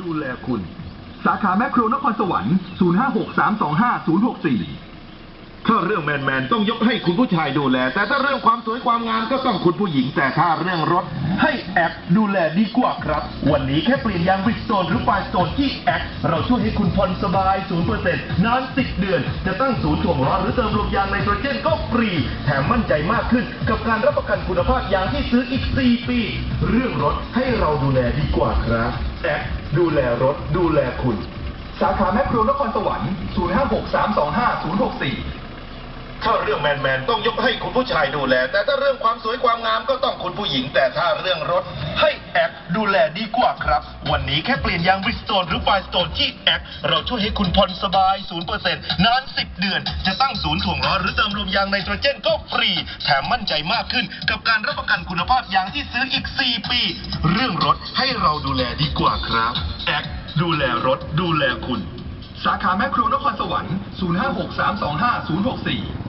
ดูแลคุณ สาขาแมคโครนครสวรรค์ 056325064 ถ้าเรื่องแมนแมนต้องยกให้คุณผู้ชายดูแล แต่ถ้าเรื่องความสวยความงามก็ต้องคุณผู้หญิง แต่ถ้าเรื่องรถ แอคดูแลดีกว่าครับ วันนี้แค่เปลี่ยนยางวิกโซนหรือปลายโซนที่แอคเราช่วยให้คุณผ่อนสบาย 0%นาน 10 เดือน จะตั้งศูนย์ถ่วงล้อหรือเติมลมยางไนโตรเจนก็ฟรี แถมมั่นใจมากขึ้น กับการรับประกันคุณภาพยางที่ซื้ออีก 4 ปี เรื่องรถให้เราดูแลดีกว่าครับแอคดูแลรถดูแลคุณ สาขาแมคโครนครสวรรค์ 056325064 ถ้าเรื่องแมนแมนต้องยกให้คุณผู้ชายดูแล แต่ถ้าเรื่องความสวยความงามก็ต้องคุณผู้หญิง แต่ถ้าเรื่องรถให้แอคดูแลดีกว่าครับ วันนี้แค่เปลี่ยนยางวิสโตนหรือปลายสโตนที่แอคเราช่วยให้คุณผ่อนสบาย 0%นาน 10 เดือน จะตั้งศูนย์ถ่วงล้อหรือเติมลมยางไนโตรเจนก็ฟรี แถมมั่นใจมากขึ้น กับการรับประกันคุณภาพยางที่ซื้ออีก 4 ปี เรื่องรถให้เราดูแลดีกว่าครับแอคดูแลรถดูแลคุณ สาขาแม่คโครนครสวรรค์ 0563250064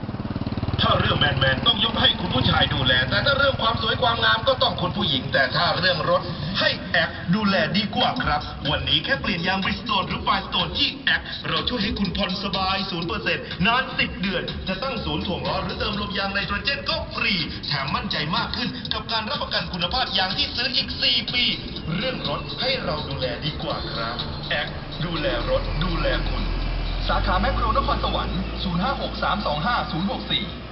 ถ้าเรื่องแมนแมนๆต้องยกให้คุณผู้ชายดูแล แต่ถ้าเรื่องความสวยความงามก็ต้องคุณผู้หญิง แต่ถ้าเรื่องรถให้แอคดูแลดีกว่าครับ วันนี้แค่เปลี่ยนยางบริสโตนหรือปลายสโตนที่แอคเราช่วยให้คุณผ่อนสบาย 0%นาน 10 เดือน จะตั้งศูนย์ถ่วงล้อหรือเติมลมยางไนโตรเจนก็ฟรี แถมมั่นใจมากขึ้น กับการรับประกันคุณภาพยางที่ซื้ออีก 4 ปี เรื่องรถให้เราดูแลดีกว่าครับแอคดูแลรถดูแลคุณสาขาแมคโครนครสวรรค์ 0563250064